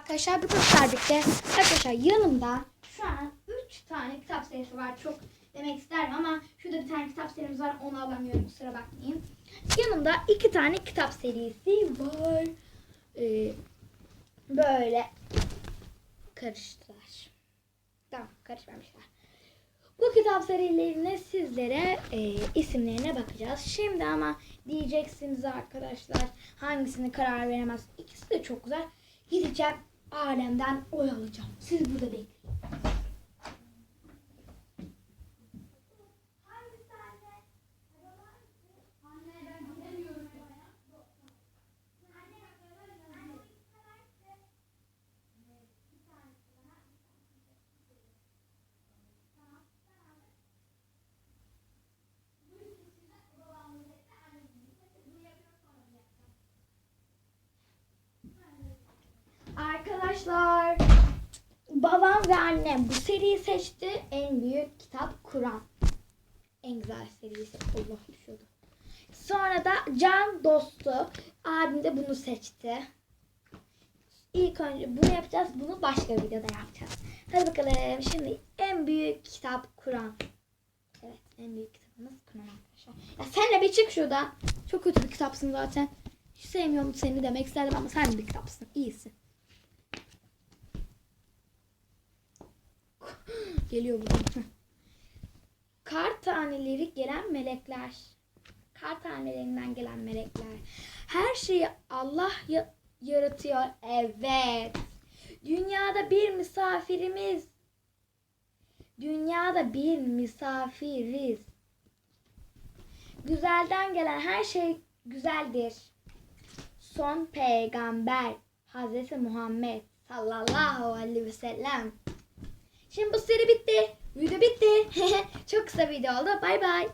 Arkadaşlar bu gösterdikte arkadaşlar yanımda şu an 3 tane kitap serisi var. Çok demek isterim ama şurada bir tane kitap serimiz var. Onu alamıyorum kusura bakmayın. Yanımda 2 tane kitap serisi var. Ee, böyle karıştılar. Tamam karışmamışlar. Bu kitap serilerine sizlere e, isimlerine bakacağız. Şimdi ama diyeceksiniz arkadaşlar hangisini karar veremez. İkisi de çok güzel. Gideceğim alemden oy alacağım. Siz burada bekleyin. Arkadaşlar babam ve annem bu seriyi seçti. En büyük kitap Kur'an. En güzel serisi. Allah düşüyordu. Sonra da Can Dostu. Abim de bunu seçti. İlk önce bunu yapacağız. Bunu başka bir videoda yapacağız. Hadi bakalım. Şimdi en büyük kitap Kur'an. Evet en büyük kitabımız Kur'an arkadaşlar. Ya sen de bir çık şuradan. Çok kötü bir kitapsın zaten. Hiç sevmiyorum seni demek istedim ama sen bir kitapsın. İyisin. Geliyor buradan. Kar taneleri gelen melekler. Kar tanelerinden gelen melekler. Her şeyi Allah ya- yaratıyor. Evet. Dünyada bir misafirimiz. Dünyada bir misafiriz. Güzelden gelen her şey güzeldir. Son peygamber Hazreti Muhammed sallallahu aleyhi ve sellem. Şimdi bu seri bitti. Video bitti. Çok kısa video oldu. Bay bay.